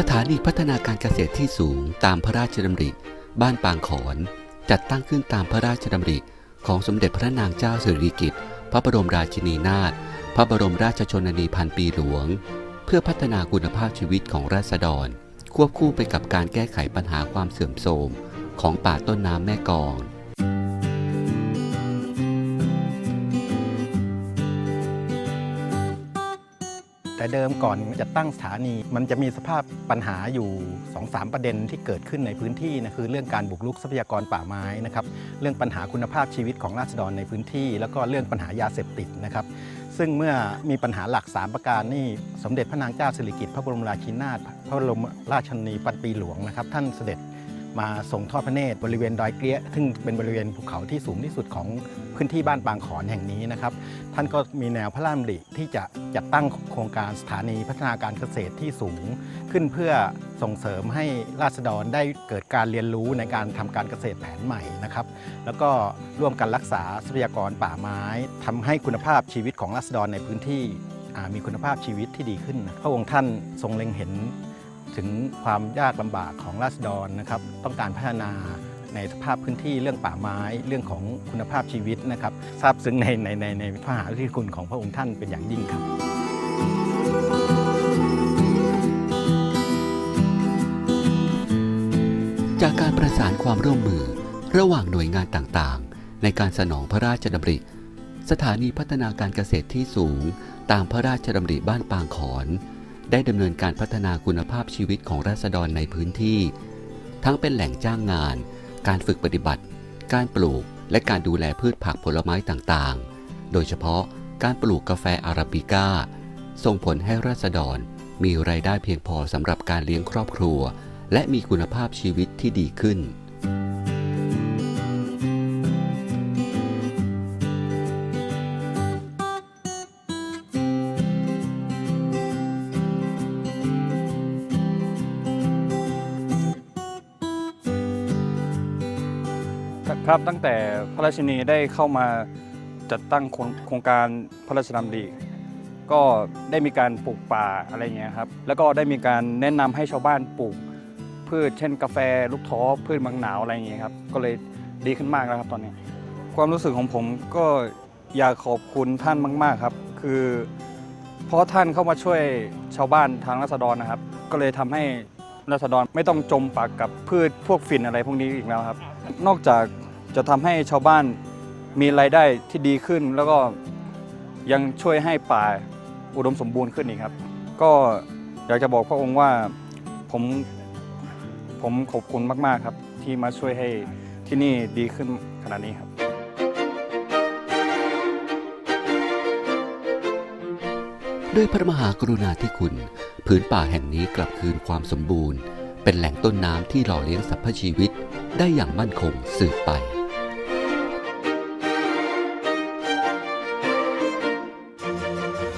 สถานีพัฒนาการเกษตรที่สูงตามพระราชดำริ บ้านปางขอน จัดตั้งขึ้นตามพระราชดำริ ของสมเด็จพระนางเจ้าสิริกิติ์พระบรมราชินีนาถพระบรมราชชนนีพันปีหลวง เพื่อพัฒนาคุณภาพชีวิตของราษฎร ควบคู่ไปกับการแก้ไขปัญหาความเสื่อมโทรมของป่าต้นน้ำแม่กอง แต่เดิมก่อนจะตั้งสถานี มันจะมีสภาพปัญหาอยู่ 2-3 ประเด็นที่เกิดขึ้นในพื้นที่นะคือเรื่องการบุกรุกทรัพยากรป่าไม้นะครับเรื่องปัญหาคุณภาพชีวิตของราษฎรในพื้นที่ แล้วก็เรื่องปัญหายาเสพติดนะครับซึ่งเมื่อมีปัญหาหลัก 3 ประการนี่สมเด็จพระนางเจ้าสิริกิติ์พระบรมราชินีนาถพระบรมราชชนีปันปีหลวงนะครับท่านเสด็จ มาทรงทอดพระเนตรบริเวณดอยเกลี้ยซึ่งเป็นบริเวณภูเขาที่สูงที่สุดของพื้นที่บ้านปางขอนแห่งนี้นะครับ ท่านก็มีแนวพระราชดำริที่จะจัดตั้งโครงการสถานีพัฒนาการเกษตรที่สูง ขึ้นเพื่อส่งเสริมให้ราษฎรได้เกิดการเรียนรู้ในการทำการเกษตรแผนใหม่นะครับ แล้วก็ร่วมกันรักษาทรัพยากรป่าไม้ทำให้คุณภาพชีวิตของราษฎรในพื้นที่มีคุณภาพชีวิตที่ดีขึ้น พระองค์ท่านทรงเล็งเห็น ถึงความยากลำบากของราษฎรนะครับ ต้องการพัฒนาในสภาพพื้นที่เรื่องป่าไม้เรื่องของคุณภาพชีวิตนะครับทราบซึ้งในในในในพระมหากรุณาธิคุณของพระองค์ท่านเป็นอย่างยิ่งครับ จากการประสานความร่วมมือระหว่างหน่วยงานต่างๆ ในการสนองพระราชดำริ สถานีพัฒนาการเกษตรที่สูง ตามพระราชดำริบ้านปางขอน ได้ดำเนินการพัฒนาคุณภาพชีวิตของราษฎรในพื้นที่ ทั้งเป็นแหล่งจ้างงาน การฝึกปฏิบัติ การปลูกและการดูแลพืชผักผลไม้ต่างๆ โดยเฉพาะการปลูกกาแฟอาราบิก้า ส่งผลให้ราษฎรมีรายได้เพียงพอสำหรับการเลี้ยงครอบครัว และมีคุณภาพชีวิตที่ดีขึ้น ครับตั้งแต่พระราชินีได้เข้ามาจัดตั้งโครงการพระราชดำริก็ได้มีการปลูกป่าอะไรเงี้ยครับแล้วก็ได้มีการแนะนำให้ชาวบ้านปลูก พืชเช่นกาแฟลูกท้อพืชมังหนาวอะไรเงี้ยครับก็เลยดีขึ้นมากแล้วครับตอนนี้ ความรู้สึกของผมก็อยากขอบคุณท่านมาก ๆครับ คือเพราะท่านเข้ามาช่วยชาวบ้านทางราษฎรนะครับ ก็เลยทำให้ราษฎรไม่ต้องจมปากกับพืชพวกฝิ่นอะไรพวกนี้อีกแล้วครับ นอกจาก จะทำให้ชาวบ้านมีรายได้ที่ดีขึ้น แล้วก็ยังช่วยให้ป่าอุดมสมบูรณ์ขึ้นอีกครับ ก็อยากจะบอกพระองค์ว่าผมผมขอบคุณมาก ๆ ครับ ที่มาช่วยให้ที่นี่ดีขึ้นขนาดนี้ครับ ด้วยพระมหากรุณาธิคุณ พื้นป่าแห่งนี้กลับคืนความสมบูรณ์ เป็นแหล่งต้นน้ำที่หล่อเลี้ยงสรรพชีวิต ได้อย่างมั่นคงสืบไป